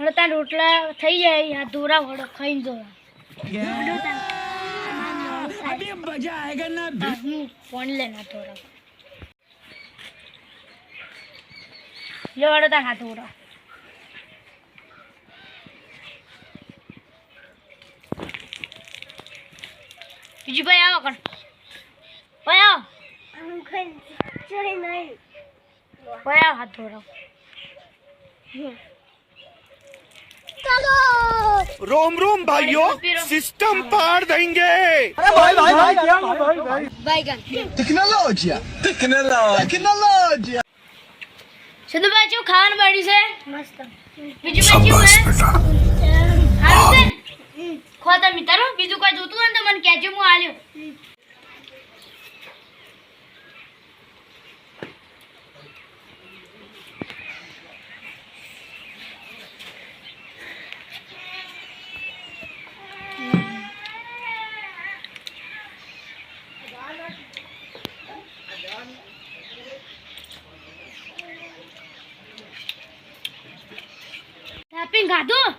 હવે તાર રોટલા થઈ જાય આ દોરા વડો ખાઈ ધોરા હા, હું ફોન લેના ધોરા. લે વડો તાર હાથ ધોરા. બીજી ભાઈ આવો કણ ભાઈ આવો. ભાઈ આવો હાથ ધોરા रोम रोम भाइयों सिस्टम पार देंगे બાયગન टेक्नोलॉजी टेक्नोलॉजी સિંધુભાઈ શું ખાવાનું પડ્યું છે મસ્ત બીજું કઈ કેવું છે સારું છે ખો તમે તારો બીજું કોઈ જોતું હોય ને તો મને કહેજો હું આલ્યો તાપીને ખાધું?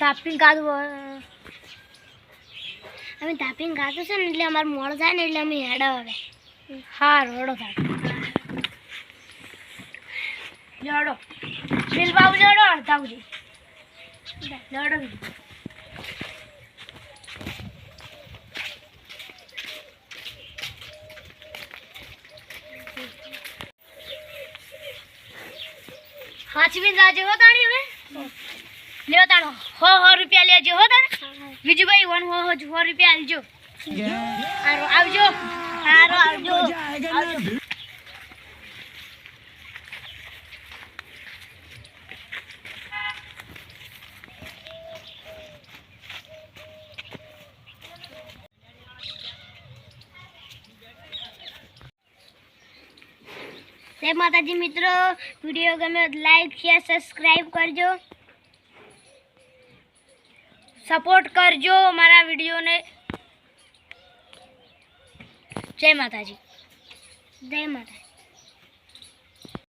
તાપીને ખાધું અમે તાપીને ખાધું છે ને એટલે અમારે મોડ થાય ને એટલે અમે હેડો હવે. હા રોડો થાય લડો બિલ બાબુ લડો અડધા સુધી. લડો હાચવીને જાજે હો તાણી હવે. લ્યો તાણો હો હો રૂપિયા લેજો હો તાણે. બીજું ભાઈ વન હો હો રૂપિયા આલજો. હારો આવજો. હારો આવજો. આવજો. જય માતાજી મિત્રો. વીડિયો ગમે લાઈક શેર સબસ્ક્રાઈબ કરજો. સપોર્ટ કરજો મારા વિડીયોને. જય માતાજી. જય માતાજી.